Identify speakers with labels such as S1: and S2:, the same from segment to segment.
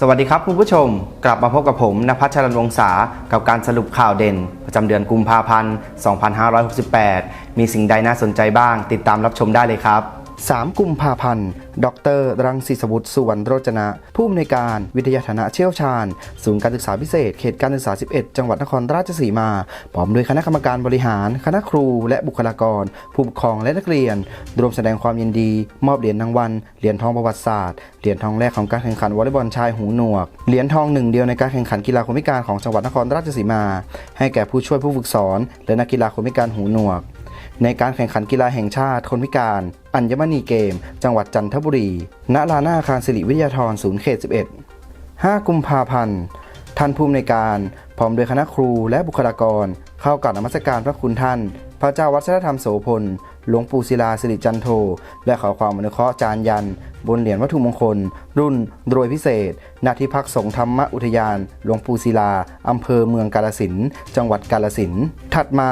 S1: สวัสดีครับคุณผู้ชม กลับมาพบกับผมนภัชรันวงศากับการสรุปข่าวเด่น ประจำเดือนกุมภาพันธ์ 2568 มีสิ่งใดน่าสนใจบ้าง ติดตามรับชมได้เลยครับ 3 กุมภาพันธ์ ดร รังสิสวุฒิสุวรรณโรจนะ ผู้อำนวยการวิทยาฐานะเชี่ยวชาญ ศูนย์การศึกษาพิเศษ เขตการศึกษา 11 จังหวัดนครราชสีมา พร้อมด้วยคณะกรรมการบริหาร คณะครู และบุคลากร ผู้ปกครองและนักเรียน รวมแสดงความยินดี มอบเหรียญรางวัล เหรียญทองประวัติศาสตร์ เหรียญทองแรกของการแข่งขันวอลเลย์บอลชายหูหนวก เหรียญทองหนึ่งเดียวในการแข่งขันกีฬาคนพิการของจังหวัดนครราชสีมา ให้แก่ผู้ช่วยผู้ฝึกสอน และนักกีฬาคนพิการหูหนวก ในการแข่งขันกีฬาแห่งชาติคนพิการ อัญมณีเกม จังหวัดจันทบุรี ณ ลานาอาคารสิริวิทยาธรศูนย์เขต 11 5 กุมภาพันธ์ ท่านผู้อำนวยการ พร้อมโดยคณะครูและบุคลากร เข้ากราบนมัสการพระคุณท่าน พระเจ้าวัฒนธรรมโสพล หลวงปู่ศิลาสิริจันโท และขอความอนุเคราะห์จานยัน บนเหรียญวัตถุมงคล รุ่นโดยพิเศษ ณ ที่พักสงฆ์ธรรมอุทยาน หลวงปู่ศิลา อำเภอเมืองกาลสิน จังหวัดกาลสิน ถัดมา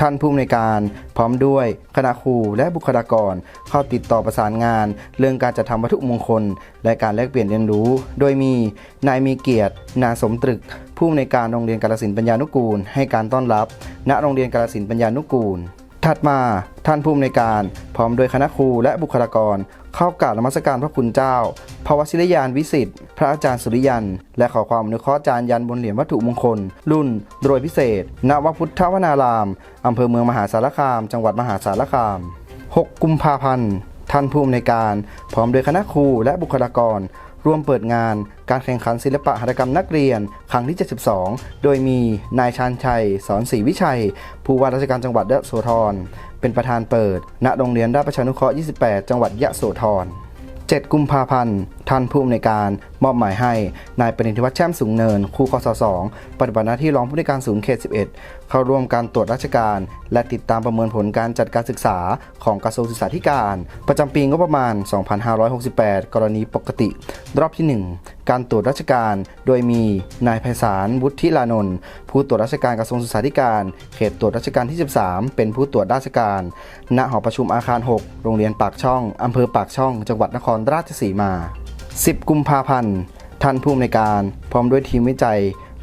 S1: ท่านผู้อำนวยการพร้อมด้วยคณะครูและบุคลากร เข้าติดต่อประสานงาน เรื่องการจัดทำวัตถุมงคล และการแลกเปลี่ยนเรียนรู้ โดยมีนายมีเกียรติ นาสมตรึก ผู้อำนวยการโรงเรียนกาลสินธุ์ปัญญานุกูล ให้การต้อนรับ ณโรงเรียนกาลสินธุ์ปัญญานุกูล ถัดมาท่านผู้อำนวยการ พร้อมโดยคณะครูและบุคลากร เข้ากราบนมัสการพระคุณเจ้า พระวชิรยานวิสิทธิ์พระอาจารย์สุริยัน และขอความอนุเคราะห์จานยันบนเหรียญวัตถุมงคล รุ่นโดยพิเศษ ณวพุทธวนาราม อำเภอเมืองมหาสารคาม จังหวัดมหาสารคาม 6 กุมภาพันธ์ท่านผู้อำนวยการ พร้อมโดยคณะครูและบุคลากร ร่วมเปิดงานการแข่งขันศิลปะหัตถกรรมนักเรียน ครั้งที่ 72 โดยมีนายชาญชัย สอนศรีวิชัย ผู้ว่าราชการจังหวัดยะโสธร เป็นประธานเปิด ณ โรงเรียนราชประชานุเคราะห์ 28 จังหวัดยะโสธร 7 กุมภาพันธ์ ท่านผู้อำนวยการมอบหมายให้นายปณิธิวัฒน์แช่มสูงเนินครูคศ2ปฏิบัติหน้าที่รองผู้ในการศูนย์เขต 11 เข้าร่วมการตรวจราชการ และติดตามประเมินผลการจัดการศึกษาของกระทรวงศึกษาธิการ ประจำปีงบประมาณ 2568 กรณีปกติ รอบที่ 1 การตรวจราชการ โดยมีนายไพศาลวุฒิลานนท์ผู้ตรวจราชการกระทรวงศึกษาธิการ เขตตรวจราชการที่ 13 เป็นผู้ตรวจราชการ ณหอประชุมอาคาร 6 โรงเรียนปากช่องอำเภอปากช่อง จังหวัดนครราชสีมา 10 กุมภาพันธ์ ท่านผู้อำนวยการพร้อมด้วยทีมวิจัย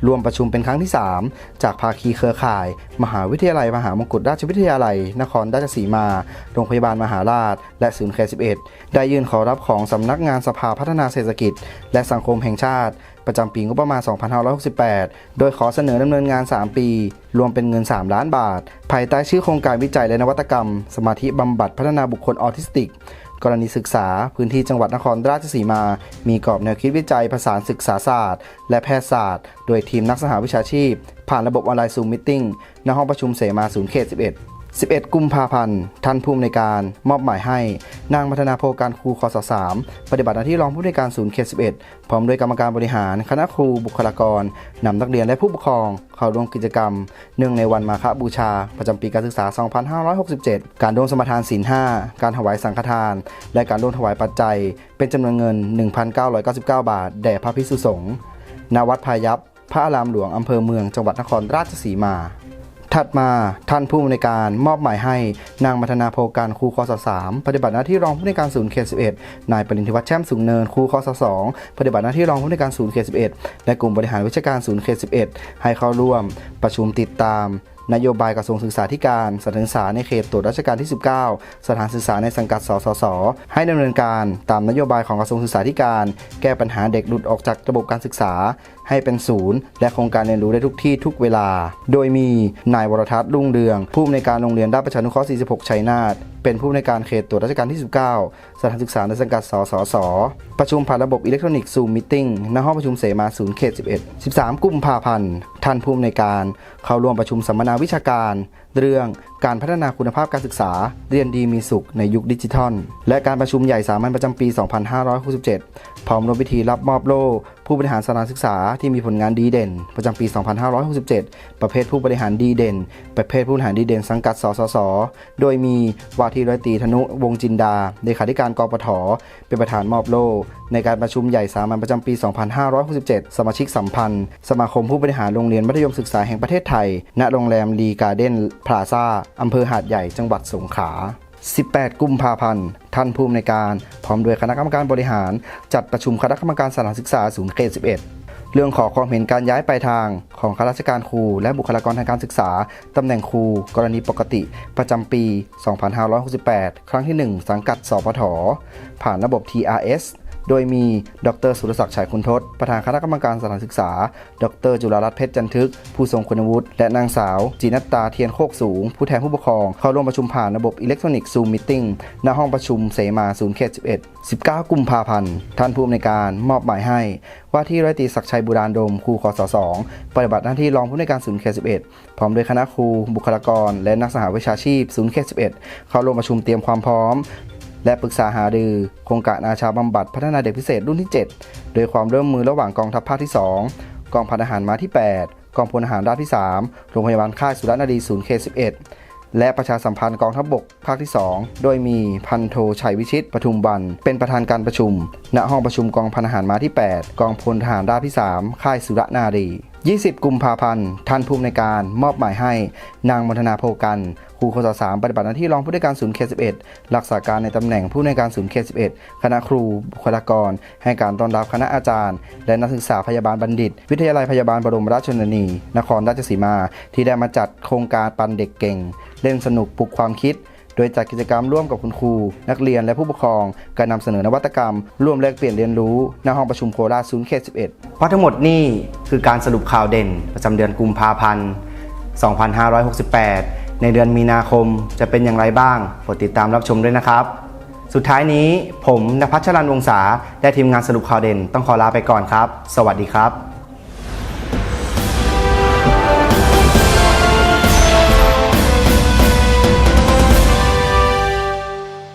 S1: รวมประชุมเป็นครั้งที่ 3 จากภาคีเครือข่าย มหาวิทยาลัย มหามงกุฎราชวิทยาลัย นครราชสีมา โรงพยาบาลมหาราช และศูนย์แค11 ได้ยื่นขอรับของสำนักงานสภาพัฒนาเศรษฐกิจ และสังคมแห่งชาติประจำปีงบประมาณ 2568 โดยขอเสนอดำเนินงาน 3 ปี รวมเป็นเงิน 3 ล้านบาท ภายใต้ชื่อโครงการวิจัยและนวัตกรรม สมาธิบำบัดพัฒนาบุคคลออทิสติก กรณีศึกษาพื้นที่จังหวัดนครราชสีมา มีกรอบแนวคิดวิจัยผสานศึกษาศาสตร์ และแพทยศาสตร์ โดยทีมนักสหวิชาชีพ ผ่านระบบออนไลน์ซูมมิ팅ณห้องประชุมเสมาศูนย์เขต11 11 กุมภาพันธ์ ท่านผู้อำนวยการมอบหมายให้ นางพัฒนาโพการครูคศ3ปฏิบัติหน้าที่รองผู้อำนวยการศูนย์เขต 11 พร้อมด้วยกรรมการบริหาร คณะครูบุคลากรนำนักเรียนและผู้ปกครอง เข้าร่วมกิจกรรม เนื่องในวันมาฆบูชา ประจำปีการศึกษา 2567 การร่วมสมทานศีล5การถวายสังฆทาน และการร่วมถวายปัจจัย เป็นจำนวนเงิน 1,999 บาท แด่พระภิกษุสงฆ์ณวัดพายัพพระอารามหลวงอำเภอเมืองจังหวัดนครราชสีมา ถัดมาท่านผู้อำนวยการมอบหมายให้นางมัทนาโพการครูคศ3ปฏิบัติหน้าที่รองผู้อำนวยการศูนย์เขต11นายปรินทิวัฒน์แช่มสูงเนินครูคศ2ปฏิบัติหน้าที่รองผู้อำนวยการศูนย์เขต11และกลุ่มบริหารวิชาการศูนย์เขต11ให้เข้าร่วม ประชุมติดตาม นโยบายกระทรวงศึกษาธิการสถานศึกษาในเขตตรวจราชการที่ 19 สถานศึกษาในสังกัด สสส ให้ดำเนินการตามนโยบายของกระทรวงศึกษาธิการ แก้ปัญหาเด็กหลุดออกจากระบบการศึกษา ให้เป็นศูนย์ และโครงการเรียนรู้ได้ทุกที่ทุกเวลา โดยมีนายวรทัศน์รุ่งเรืองผู้อำนวยการโรงเรียนด้านประชานุเคราะห์ 46 ชัยนาท เป็นผู้อำนวยการเขตตรวจราชการที่ 19 สถานศึกษาในสังกัดสสส ประชุมผ่านระบบอิเล็กทรอนิกส์ซูมมิทติ้งณห้องประชุมเสมาศูนย์เขต 11 13 กุมภาพันธ์ ท่านผู้อำนวยการ เข้าร่วมประชุมสัมมนาวิชาการ เรื่องการพัฒนาคุณภาพการศึกษา เรียนดีมีสุขในยุคดิจิทัล และการประชุมใหญ่สามัญประจำปี 2567 พร้อมร่วมพิธีรับมอบโล่ผู้บริหารสถานศึกษาที่มีผลงานดีเด่น ประจำปี 2567 ประเภทผู้บริหารดีเด่น ประเภทผู้บริหารดีเด่น สังกัด สสส โดยมีวาทีร้อยตีธนุวงจินดาเลขาธิการกปทเป็นประธานมอบโล่ในการประชุมใหญ่สามัญประจำปี 2567 สมาชิกสัมพันธ์ สมาคมผู้บริหารโรงเรียนมัธยมศึกษาแห่งประเทศไทย ณ โรงแรมลีการ์เด้นพลาซ่าอำเภอหาดใหญ่ จังหวัดสงขลา 18 กุมภาพันธ์ ท่านผู้อำนวยการ พร้อมด้วยคณะกรรมการบริหาร จัดประชุมคณะกรรมการสถานศึกษาศูนย์เขต11 เรื่องขอความเห็นการย้ายไปทางของข้าราชการครู และบุคลากรทางการศึกษา ตำแหน่งครู กรณีปกติ ประจำปี 2568 ครั้งที่ 1 สังกัดสพทผ่านระบบ TRS โดยมีดรสุรศักดิ์ชัยคุณทศ ประธานคณะกรรมการสถานศึกษา ดรจุฬารัตน์เพชรจันทึก ผู้ทรงคุณวุฒิ และนางสาว จีนัตตาเทียนโคกสูง ผู้แทนผู้ปกครอง เข้าร่วมประชุมผ่านระบบอิเล็กทรอนิกส์ซูมมิทณห้องประชุมเสมาศูนย์เขต11 19 กุมภาพันธ์ ท่านผู้อำนวยการมอบหมายให้ ว่าที่ร้อยตรีศักดิ์ชัยบุราณดมครูคศ2ปฏิบัติหน้าที่รองผู้อำนวยการศูนย์เขต11 พร้อมด้วยคณะครู บุคลากร และนักสหวิชาชีพศูนย์เขต11 เข้าร่วมประชุมเตรียมความพร้อม และปรึกษาหารือโครงการอาชาบำบัดพัฒนาเด็กพิเศษรุ่นที่ 7 โดยความร่วมมือระหว่างกองทัพภาคที่ 2 กองพันทหารม้าที่ 8 กองพลทหารราบที่ 3 โรงพยาบาลค่ายสุรนารีศูนย์เขต11 และประชาสัมพันธ์กองทัพบกภาคที่ 2 โดยมีพันโทชัยวิชิตปทุมบัน เป็นประธานการประชุม ณห้องประชุมกองพันทหารม้าที่ 8 กองพลทหารราบที่ 3 ค่ายสุรนารี 20 กุมภาพันธ์ ท่านผู้อำนวยการมอบหมายให้ นางมนทนาโพกันครูคศ3ปฏิบัติหน้าที่รองผู้ในวยการศูนย์เขต11รักษาการในตำแหน่งผู้ในการศูนย์เขต11คณะครูบุคลากร ให้การต้อนรับคณะอาจารย์ และนักศึกษาพยาบาลบัณฑิต วิทยาลัยพยาบาลบรมราชชนนี นครราชสีมา ที่ได้มาจัดโครงการปันเด็กเก่ง เล่นสนุกปลุกความคิด โดยจัดกิจกรรมร่วมกับคุณครู นักเรียนและผู้ปกครอง การนำเสนอนวัตกรรม ร่วมแลกเปลี่ยนเรียนรู้ณห้องประชุมโคราชศูนย์เขต 11 เพราะทั้งหมดนี่คือการสรุปข่าวเด่น ประจำเดือนกุมภาพันธ์ 2568 ในเดือนมีนาคมจะเป็นอย่างไรบ้างโปรดติดตามรับชมด้วยนะครับ สุดท้ายนี้ผมนภัชรันวงศาและทีมงานสรุปข่าวเด่น ต้องขอลาไปก่อนครับ สวัสดีครับ